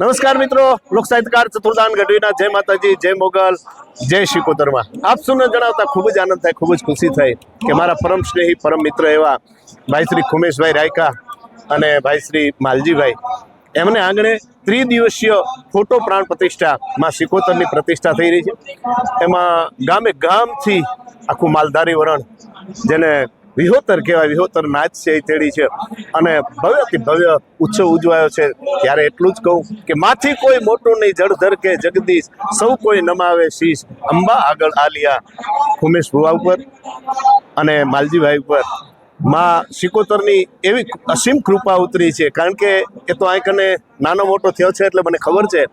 નમસ્કાર મિત્રો, લોક સાહિત્યકાર ચતુર્દાન ગઢવીના જય માતાજી, જય મોગલ, જય શિકોતરમાં. આપ સૌને જણાવતા ખૂબ જ આનંદ થાય, ખૂબ જ ખુશી થઈ કે મારા પરમ સ્નેહી, પરમ મિત્ર એવા ભાઈ શ્રી ખુમેશભાઈ રાયકા અને ભાઈ શ્રી માલજીભાઈ. એમને આંગણે ત્રિદિવસીય ફોટો પ્રાણ પ્રતિષ્ઠા માં શિકોતરની પ્રતિષ્ઠા થઈ રહી છે. એમાં ગામે ગામથી આખું માલધારી વરણ જેને વિહોતર કહેવાય, વિહોતર નાચ છે એ તેડી છે. અને ભવ્યથી ભવ્ય ઉત્સવ ઉજવાયો છે. ત્યારે એટલું જ કહું કે માથી કોઈ મોટું નહીં જળધર કે જગદીશ. સૌ કોઈ નમાવે શીશ. અંબા આગળ આલિયા. ઉમેશ ભુવા ઉપર અને માલજીભાઈ ઉપર. માં શિકોતરની એવી અસીમ કૃપા ઉતરી છે. કારણ કે એ તો આ કને નાનો મોટો થયો છે એટલે મને ખબર છે.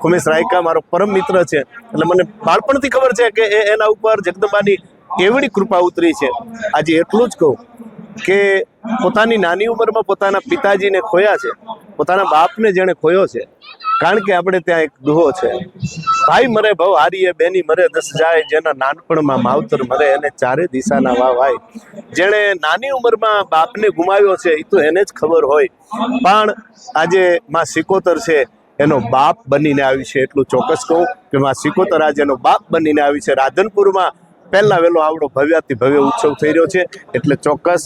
ખુમેશ રાયકા મારો પરમ મિત્ર છે. એટલે મને બાળપણથી ખબર છે કે એ એના ઉપર જગદંબાની એવડી કૃપા ઉતરી છે? આજે એટલું જ કહું કે પોતાની નાની ઉંમરમાં પોતાના પિતાજીને ખોયા છે. પોતાના બાપને જેણે ખોયો છે. કારણ કે આપણે ત્યાં એક દુહો છે. ભાઈ મરે, ભવ હારીએ, બેની મરે, દસ જાય, જેના નાનપણમાં માવતર મરે, એને ચારે દિશાના ભાઈ જેણે નાની ઉંમરમાં બાપને ગુમાવ્યો છે એ તો એને જ ખબર હોય. પણ આજે માં સિકોતર છે, એનો બાપ બનીને આવી છે. એટલું ચોક્કસ કહું કે માં સિકોતર આજે એનો બાપ બનીને આવી છે. રાધનપુરમાં પહેલા વહેલો આવડો ભવ્યાથી ભવ્ય ઉત્સવ થઈ રહ્યો છે, એટલે ચોક્કસ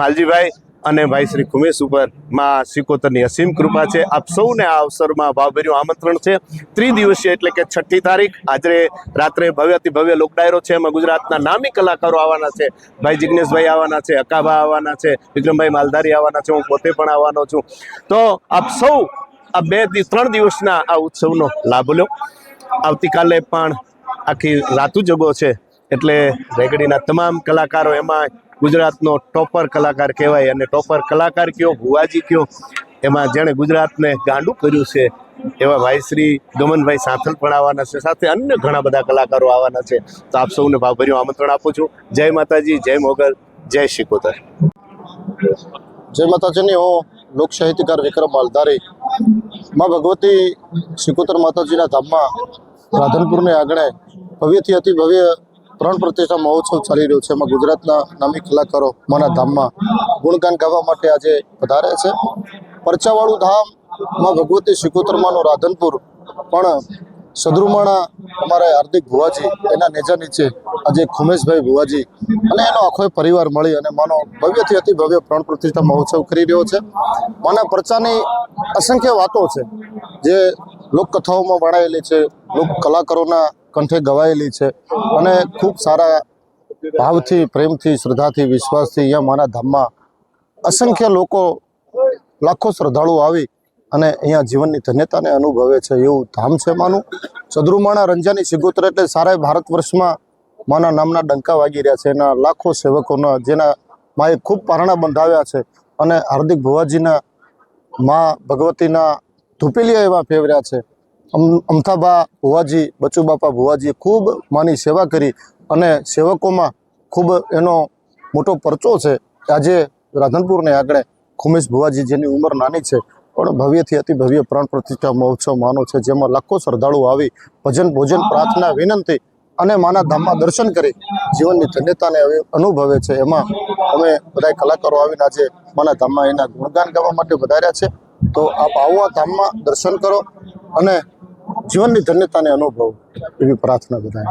માલજીભાઈ અને ભાઈ શ્રી ખુમેશ ઉપરમાં શિકોતરની અસીમ કૃપા છે. આપ સૌને આ અવસરમાં ભાવભર્યું આમંત્રણ છે. ત્રિદિવસીય એટલે કે છઠ્ઠી તારીખ, આજે રાત્રે ભવ્યથી ભવ્ય લોક ડાયરો છે. એમાં ગુજરાતના નામી કલાકારો આવવાના છે. ભાઈ જિજ્ઞેશભાઈ આવવાના છે, અકાભા આવવાના છે, વિક્રમભાઈ માલધારી આવવાના છે, હું પોતે પણ આવવાનો છું. તો આપ સૌ આ બે દિવસ ત્રણ દિવસના આ ઉત્સવનો લાભ લો. આવતીકાલે પણ આખી રાતુ જગો છે. એટલે રેગડીના તમામ કલાકારો એમાં ગુજરાતનો ટોપર કલાકાર કહેવાય અને ટોપર કલાકાર કયો, ભુવાજી કયો, એમાં જેણે ગુજરાતને ગાંડું કર્યું છે, એવા ભાઈ શ્રી ગમનભાઈ સાંથલ પણ આવવાના છે, સાથે અન્ય ઘણા બધા કલાકારો આવવાના છે. તો આપ સૌને ભાવભર્યું આમંત્રણ આપું છું. જય માતાજી, જય મોગલ, જય શિકોતર જય માતાજીની હું લોક સાહિત્યકાર વિક્રમ માલધારી. માં ભગવતી શિકોતર માતાજીના ધામમાં રાધનપુરની આગળ ભવ્યથી અતિ ભવ્ય પ્રાણ પ્રતિષ્ઠા મહોત્સવ ચાલી રહ્યો છે. એમાં ગુજરાતના નામી કલાકારો માના ધામમાં ગુણગાન ગાવા માટે આજે વધારે છે. પરચાવાળું ધામમાં ભગવતી શિકોતરમાનું રાધનપુર પણ સદરૂમાણા અમારા હાર્દિક ભુવાજી એના નેજા નીચે આજે ખુમેશભાઈ ભુવાજી અને એનો આખો પરિવાર મળી અને માનો ભવ્યથી અતિ ભવ્ય પ્રાણ પ્રતિષ્ઠા મહોત્સવ કરી રહ્યો છે. માના પરચાની અસંખ્ય વાતો છે જે લોકકથાઓમાં વણાયેલી છે, લોક કલાકારોના કંઠે ગવાયેલી છે અને ખૂબ સારા ભાવથી, પ્રેમથી, શ્રદ્ધાથી, વિશ્વાસથી અહીંયા માના ધામમાં અસંખ્ય લોકો લાખો શ્રદ્ધાળુઓ આવી અને અહીંયા જીવનની ધન્યતાને અનુભવે છે એવું ધામ છે માનું. ચદ્રુમાણા રંજાની સિગોત્ર એટલે સારા ભારત વર્ષમાં માના નામના ડંકા વાગી રહ્યા છે. એના લાખો સેવકોના, જેના માએ ખૂબ પારણા બંધાવ્યા છે અને હાર્દિક ભુવાજીના મા ભગવતીના ધુપેલિયા એવા ફેવર્યા છે. અમ, અમથાબા ભુવાજી, બચુબાપા ભુવાજીએ ખૂબ માની સેવા કરી અને સેવકોમાં ખૂબ એનો મોટો પરચો છે. આજે રાધનપુરને આગળ ખુમેશ ભુવાજી જેની ઉંમર નાની છે, પણ ભવ્યથી અતિ ભવ્ય પ્રાણ પ્રતિષ્ઠા મહોત્સવ માનો છે, જેમાં લાખો શ્રદ્ધાળુઓ આવી ભજન ભોજન પ્રાર્થના વિનંતી અને માના ધામમાં દર્શન કરી જીવનની ધન્યતાને અનુભવે છે. એમાં અમે બધા કલાકારો આવીને આજે માના ધામમાં એના ગુણગાન ગાવા માટે વધાર્યા છે. તો આપ આવો આ ધામમાં દર્શન કરો અને જીવનની ધન્યતાને અનુભવો એવી પ્રાર્થના બધાય.